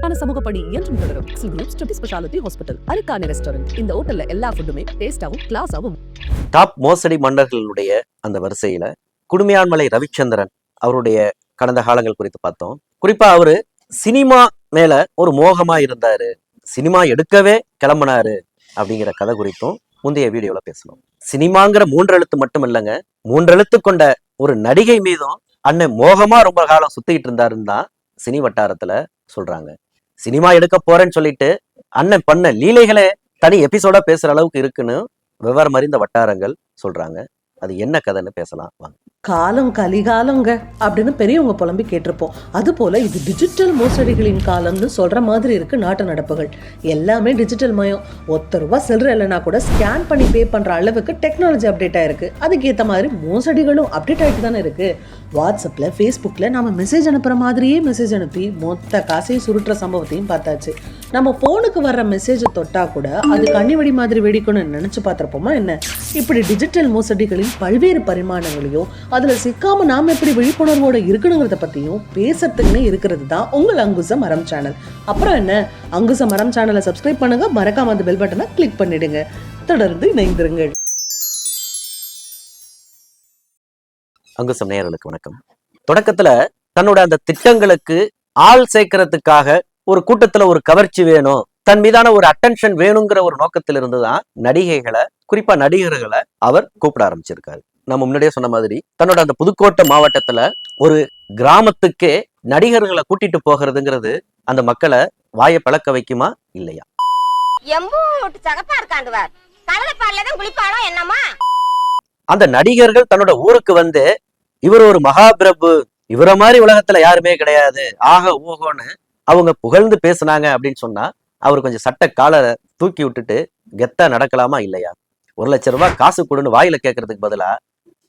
சமூகப்படி என்றும் தொடரும். Group step speciality hospital அருக்கான ரெஸ்டாரண்ட் இந்த ஹோட்டல்ல எல்லா ஃபுட்டுமே டேஸ்டாவும் கிளாஸாவும் டாப் மோசடி மன்னர்களுடைய அந்த வரிசையில குடுமையான்மலை ரவிச்சந்திரன் அவருடைய கடந்த காலங்கள் குறித்து பார்த்தோம். குறிப்பா அவரு சினிமா மேல ஒரு மோகமா இருந்தாரு. சினிமா எடுக்கவே கிளம்புனாரு அப்படிங்கிற கதை குறித்தும் முந்தைய வீடியோல பேசணும். சினிமாங்கிற மூன்றெழுத்து மட்டும் இல்லைங்க மூன்றெழுத்து கொண்ட ஒரு நடிகை மீதும் அண்ணன் மோகமா ரொம்ப காலம் சுத்திக்கிட்டு இருந்தாருன்னு தான் சினி வட்டாரத்துல சொல்றாங்க. சினிமா எடுக்க போறேன்னு சொல்லிட்டு அண்ணன் பண்ண லீலைகளே தனி எபிசோடா பேசுற அளவுக்கு இருக்குன்னு விவரம் அறிந்த வட்டாரங்கள் சொல்றாங்க. அது என்ன கதைன்னு பேசலாம். வாங்க. காலம் கலிகாலங்க அப்படின்னு பெரியவங்க புலம்பி கேட்டிருப்போம். அது போல இது டிஜிட்டல் மோசடிகளின் காலம்னு சொல்ற மாதிரி இருக்கு நாட்டு நடப்புகள். எல்லாமே டிஜிட்டல் மயம். ஒத்த ரூபா சில்லற இல்லைனா கூட ஸ்கேன் பண்ணி பே பண்ற அளவுக்கு டெக்னாலஜி அப்டேட் ஆயிருக்கு. அதுக்கேற்ற மாதிரி மோசடிகளும் அப்டேட் ஆகிட்டு தானே இருக்கு. வாட்ஸ்அப்ல ஃபேஸ்புக்ல நம்ம மெசேஜ் அனுப்புற மாதிரியே மெசேஜ் அனுப்பி மொத்த காசையும் சுருட்டுற சம்பவத்தையும் பார்த்தாச்சு. நம்ம போனுக்கு வர்ற மெசேஜை தொட்டா கூட அது கண்ணிவடி மாதிரி வெடிக்கணும்னு நினைச்சு பார்த்துருப்போமா என்ன? இப்படி டிஜிட்டல் மோசடிகளின் பல்வேறு பரிமாணங்களையும் அதுல சிக்காம நாம எப்படி விழிப்புணர்வோட இருக்கணுங்கிறத பத்தியும் பேசுறதுக்குன்னு இருக்கிறது தான் உங்கள் அங்குச மரம் சேனல் அப்புறம் என்ன? அங்குச மரம் சேனலை சப்ஸ்கிரைப் பண்ணுங்க. மறக்காம அந்த பெல் பட்டனை கிளிக் பண்ணிடுங்க. தொடர்ந்து இணைந்திருங்கள். அங்குசம் நேயர்களுக்கு வணக்கம். தொடக்கத்துல தன்னோட அந்த திட்டங்களுக்கு ஆள் சேர்க்கறதுக்காக ஒரு கூட்டத்துல ஒரு கவர்ச்சி வேணும் தன் மீதான ஒரு அட்டென்ஷன் வேணுங்கிற ஒரு நோக்கத்திலிருந்து தான் நடிகைகளை குறிப்பா நடிகர்களை அவர் கூப்பிட ஆரம்பிச்சிருக்காரு. நம்ம முன்னாடியே சொன்ன மாதிரி தன்னோட அந்த புதுக்கோட்டை மாவட்டத்துல ஒரு கிராமத்துக்கே நடிகர்களை கூட்டிட்டு போகிறதுங்கிறது அந்த மக்களை வாயை பழக்க வைக்குமா இல்லையா? அந்த நடிகர்கள் தன்னோட ஊருக்கு வந்து இவர் ஒரு மகாபிரபு இவர மாதிரி உலகத்துல யாருமே கிடையாது ஆக ஊகோன்னு அவங்க புகழ்ந்து பேசுனாங்க அப்படின்னு சொன்னா அவர் கொஞ்சம் சட்ட காலரை தூக்கி விட்டுட்டு கெத்தா நடக்கலாமா இல்லையா? ஒரு லட்ச ரூபாய் காசு கொடுன்னு வாயில கேட்கறதுக்கு பதிலா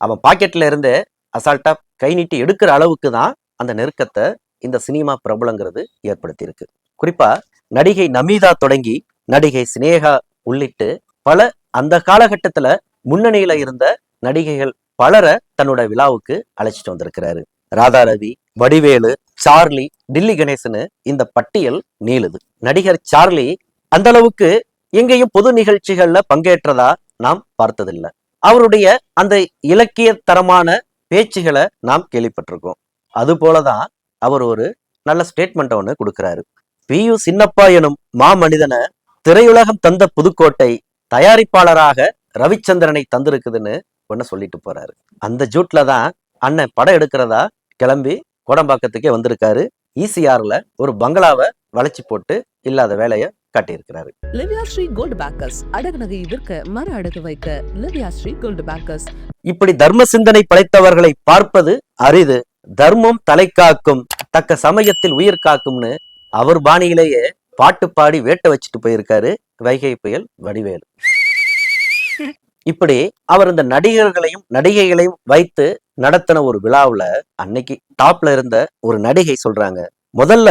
அவன் பாக்கெட்ல இருந்து அசால்ட்டா கை நீட்டி எடுக்கிற அளவுக்கு தான் அந்த நெருக்கத்தை இந்த சினிமா பிரபலங்கிறது ஏற்படுத்தியிருக்கு. குறிப்பா நடிகை நமீதா தொடங்கி நடிகை சினேகா உள்ளிட்டு பல அந்த காலகட்டத்துல முன்னணியில இருந்த நடிகைகள் பலரை தன்னோட விழாவுக்கு அழைச்சிட்டு வந்திருக்கிறாரு. ராதா ரவி வடிவேலு சார்லி டில்லி கணேசனு இந்த பட்டியல் நீளுது. நடிகர் சார்லி அந்த அளவுக்கு எங்கேயும் பொது நிகழ்ச்சிகள்ல பங்கேற்றதா நாம் பார்த்ததில்லை. அவருடைய அந்த இலக்கிய தரமான பேச்சுகளை நாம் கேள்விப்பட்டிருக்கோம். அது போலதான் அவர் ஒரு நல்ல ஸ்டேட்மெண்ட் ஒன்று கொடுக்குறாரு. பி யு சின்னப்பா எனும் மாமனிதனை திரையுலகம் தந்த புதுக்கோட்டை தயாரிப்பாளராக ரவிச்சந்திரனை தந்திருக்குதுன்னு ஒன்று சொல்லிட்டு போறாரு. அந்த ஜூட்ல தான் அண்ணன் படம் எடுக்கிறதா கிளம்பி கோடம்பாக்கத்துக்கே வந்திருக்காரு. ஈசிஆர்ல ஒரு பங்களாவை வளைச்சு போட்டு இல்லாத வேலையை காட்டியிருக்கிறாரு. லிவ்யா ஸ்ரீ கோல்டு பேக்கர்ஸ். அடகு நகை விற்க மர அடகு வைக்க லிவ்யா ஸ்ரீ கோல்டு பேக்கர்ஸ். இப்படி தர்ம சிந்தனை படைத்தவர்களை பார்ப்பது அரிது. தர்மம் தலை காக்கும் தக்க சமயத்தில் உயிர் காக்கும்னு அவர் பாணியிலேயே பாட்டு பாடி வேட்ட வச்சுட்டு போயிருக்காரு வைகை புயல் வடிவேலு. இப்படி அவர் இந்த நடிகர்களையும் நடிகைகளையும் வைத்து நடத்தின ஒரு விழாவுல அன்னைக்கு டாப்ல இருந்த ஒரு நடிகை சொல்றாங்க. முதல்ல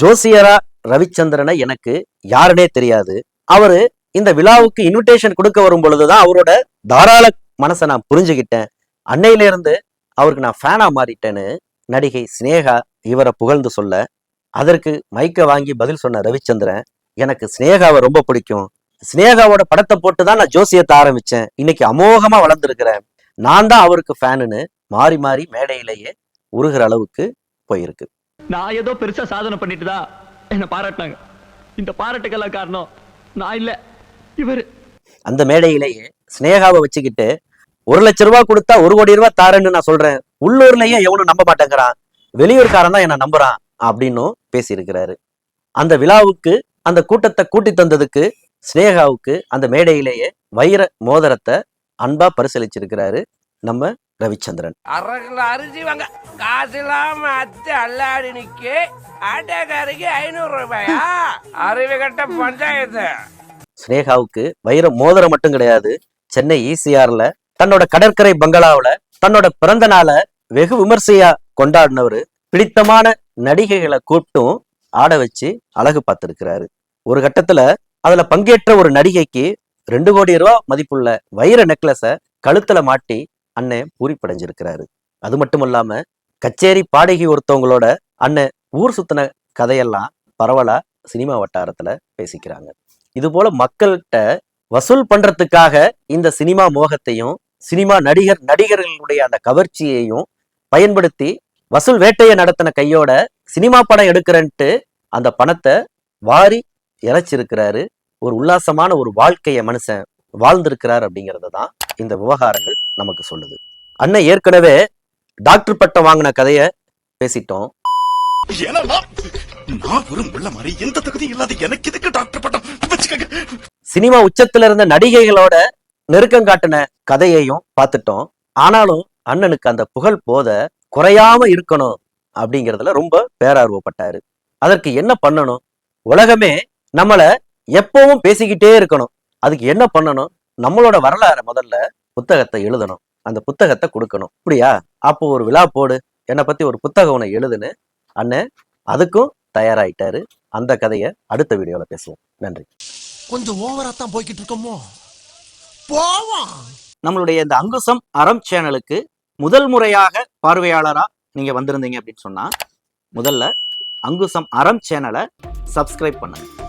ஜோசியரா ரவிச்சந்திரனை எனக்கு யாருனே தெரியாது. அவரு இந்த விழாவுக்கு இன்விடேஷன் கொடுக்க வரும் பொழுதுதான் அவரோட தாராள மனசை நான் புரிஞ்சுக்கிட்டேன் அன்னையில இருந்து அவருக்கு நான் ஃபேனா மாறிட்டேன்னு நடிகை சினேகா இவரை புகழ்ந்து சொல்ல அதற்கு மைக்க வாங்கி பதில் சொன்ன ரவிச்சந்திரன் எனக்கு சினேகாவை ரொம்ப பிடிக்கும். சினேகாவோட படத்தை போட்டு தான் நான் ஜோசியத்தை ஆரம்பிச்சேன். இன்னைக்கு அமோகமா வளர்ந்துருக்கிறேன். நான் தான் அவருக்கு ஃபேனுன்னு மாறி மாறி மேடையிலேயே உருகிற அளவுக்கு போயிருக்கு. நான் ஏதோ பெருசா சாதனை பண்ணிட்டுதான் என்ன பாராட்டினாங்க. இந்த பாராட்டுக்கெல்லாம் காரணம் நான் இல்ல இவர். அந்த மேடையிலேயே ஸ்னேகாவை வச்சுக்கிட்டு ஒரு லட்ச ரூபாய் கொடுத்தா ஒரு கோடி ரூபாய் தாரேன்னு நான் சொல்றேன். உள்ளூர்லயே எவனும் நம்ப மாட்டேங்கிறான். வெளியூர்காரன் தான் என்ன நம்புறான் அப்படின்னும் பேசியிருக்கிறாரு. அந்த விழாவுக்கு அந்த கூட்டத்தை கூட்டி தந்ததுக்கு சினேகாவுக்கு அந்த மேடையிலேயே வைர மோதிரத்தை அன்பா பரிசீலிச்சிருக்கிறாரு நம்ம ரவிச்சந்திரன். அரிசி வாங்க. காசு இல்லாம அத்தை அல்லாடி நிக்க. ஆட்டோக்காரருக்கு ஐநூறு ரூபாயா? அறிவு கட்ட பஞ்சாயத்து. சினேகாவுக்கு வைர மோதிரம் மட்டும் கிடையாது. சென்னை ஈசிஆர்ல தன்னோட கடற்கரை பங்களாவுல தன்னோட பிறந்த நாளை வெகு விமர்சையா கொண்டாடினவரு பிடித்தமான நடிகைகளை கூப்பிட்டும் ஆட வச்சு அழகு பார்த்திருக்கிறாரு. ஒரு கட்டத்துல அதுல பங்கேற்ற ஒரு நடிகைக்கு ரெண்டு கோடி ரூபாய் மதிப்புள்ள வைர நெக்லஸ கழுத்துல மாட்டி அண்ணன் பூரிப்படைஞ்சிருக்கிறாரு. அது மட்டும் இல்லாம கச்சேரி பாடகி ஒருத்தவங்களோட அண்ணன் ஊர் சுத்தின கதையெல்லாம் பரவலா சினிமா வட்டாரத்துல பேசிக்கிறாங்க. இது போல மக்கள்கிட்ட வசூல் பண்றதுக்காக இந்த சினிமா மோகத்தையும் சினிமா நடிகர் நடிகர்களுடைய அந்த கவர்ச்சியையும் பயன்படுத்தி வசூல் வேட்டையை நடத்தின கையோட சினிமா படம் எடுக்கிறன்ட்டு அந்த பணத்தை வாரி இறைச்சிருக்கிறாரு. ஒரு உல்லாசமான ஒரு வாழ்க்கையை மனுஷன் வாழ்ந்திருக்கிறார் அப்படிங்கிறது தான் இந்த விவகாரங்கள். நமக்கு சொல்லுது. அண்ணன் ஏற்கனவே டாக்டர் பட்டம் வாங்கின கதைய பேசிட்டோம். சினிமா உச்சத்துல இருந்த நடிகைகளோட நெருக்கம் காட்டின கதையையும் பார்த்துட்டோம். ஆனாலும் அண்ணனுக்கு அந்த புகழ் போத குறையாம இருக்கணும் அப்படிங்கிறதுல ரொம்ப பேரார்வப்பட்டாரு. அதற்கு என்ன பண்ணணும்? உலகமே நம்மள எப்பவும் பேசிக்கிட்டே இருக்கணும். அதுக்கு என்ன பண்ணணும்? நம்மளோட வரலாறை முதல்ல புத்தகத்தை எழுதணும். அந்த புத்தகத்தை கொடுக்கணும். அப்படியா? அப்போ ஒரு விழா போடு. என்னை பத்தி ஒரு புத்தகம் ஒன்று எழுதுன்னு. அண்ணன் அதுக்கும் தயாராயிட்டாரு. அந்த கதையை அடுத்த வீடியோல பேசுவோம். நன்றி. கொஞ்சம் ஓவரா தான் போய்கிட்டு இருக்கோமோ? போவோம். நம்மளுடைய இந்த அங்குசம் அறம் சேனலுக்கு முதல் முறையாக பார்வையாளரா நீங்க வந்திருந்தீங்க அப்படின்னு சொன்னா முதல்ல அங்குசம் அறம் சேனலை சப்ஸ்கிரைப் பண்ணுங்க.